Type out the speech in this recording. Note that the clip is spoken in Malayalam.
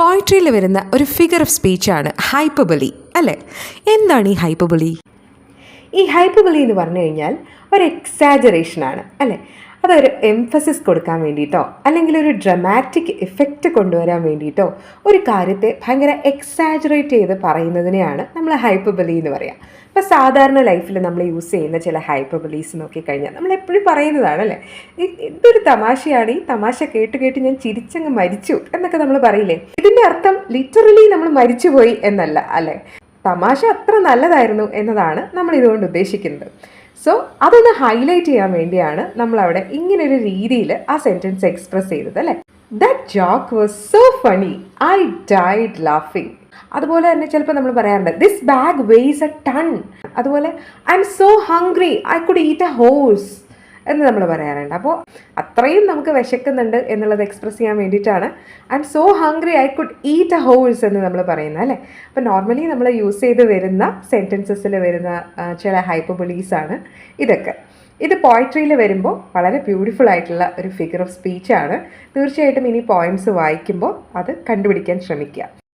പോയിട്രിയിൽ വരുന്ന ഒരു ഫിഗർ ഓഫ് സ്പീച്ചാണ് ഹൈപ്പബലി അല്ലേ? എന്താണ് ഈ ഹൈപ്പബലി ഈ ഹൈപ്പബലി എന്ന് പറഞ്ഞു കഴിഞ്ഞാൽ ഒരു എക്സാജറേഷനാണ് അല്ലേ? അതൊരു എംഫസിസ് കൊടുക്കാൻ വേണ്ടിയിട്ടോ അല്ലെങ്കിൽ ഒരു ഡ്രമാറ്റിക് ഇഫക്റ്റ് കൊണ്ടുവരാൻ വേണ്ടിയിട്ടോ ഒരു കാര്യത്തെ ഭയങ്കര എക്സാജറേറ്റ് ചെയ്ത് പറയുന്നതിനെയാണ് നമ്മൾ ഹൈപ്പബലി എന്ന് പറയുക ഇപ്പോൾ സാധാരണ ലൈഫിൽ നമ്മൾ യൂസ് ചെയ്യുന്ന ചില ഹൈപ്പബലീസ് നോക്കിക്കഴിഞ്ഞാൽ നമ്മൾ എപ്പോഴും പറയുന്നതാണ് അല്ലേ എന്തൊരു തമാശയാണ്. ഈ തമാശ കേട്ട് കേട്ട് ഞാൻ ചിരിച്ചങ്ങ് മരിച്ചു എന്നൊക്കെ നമ്മൾ പറയില്ലേ? ഇതിന്റെ അർത്ഥം ലിറ്ററലി നമ്മൾ മരിച്ചുപോയി എന്നല്ല അല്ലേ? തമാശ അത്ര നല്ലതായിരുന്നു എന്നതാണ് നമ്മൾ ഇതുകൊണ്ട് ഉദ്ദേശിക്കുന്നത്. സോ അതൊന്ന് ഹൈലൈറ്റ് ചെയ്യാൻ വേണ്ടിയാണ് നമ്മൾ അവിടെ ഇങ്ങനെ ഒരു രീതിയിൽ ആ സെന്റൻസ് എക്സ്പ്രസ് ചെയ്തത് അല്ലേ? That joke was so funny I died ലാഫിങ് അതുപോലെ തന്നെ ചിലപ്പോൾ നമ്മൾ പറയാറുണ്ട് this bag weighs a ton അതുപോലെ I'm so hungry I could eat a horse എന്ന് നമ്മൾ പറയാറുണ്ട്. അപ്പോൾ അത്രയും നമുക്ക് വിശക്കുന്നുണ്ട് എന്നുള്ളത് എക്സ്പ്രസ് ചെയ്യാൻ വേണ്ടിയിട്ടാണ്. I'm so hungry I could eat a horse എന്ന് നമ്മൾ പറയുന്നത് അല്ലേ? അപ്പോൾ നോർമലി നമ്മൾ യൂസ് ചെയ്ത് വരുന്ന സെന്റൻസസിൽ വരുന്ന ചില ഹൈപ്പബിളീസ് ആണ് ഇതൊക്കെ. ഇത് പോയിട്രിയിൽ വരുമ്പോൾ വളരെ ബ്യൂട്ടിഫുൾ ആയിട്ടുള്ള ഒരു ഫിഗർ ഓഫ് സ്പീച്ചാണ് തീർച്ചയായിട്ടും ഇനി പോയിംസ് വായിക്കുമ്പോൾ അത് കണ്ടുപിടിക്കാൻ ശ്രമിക്കുക.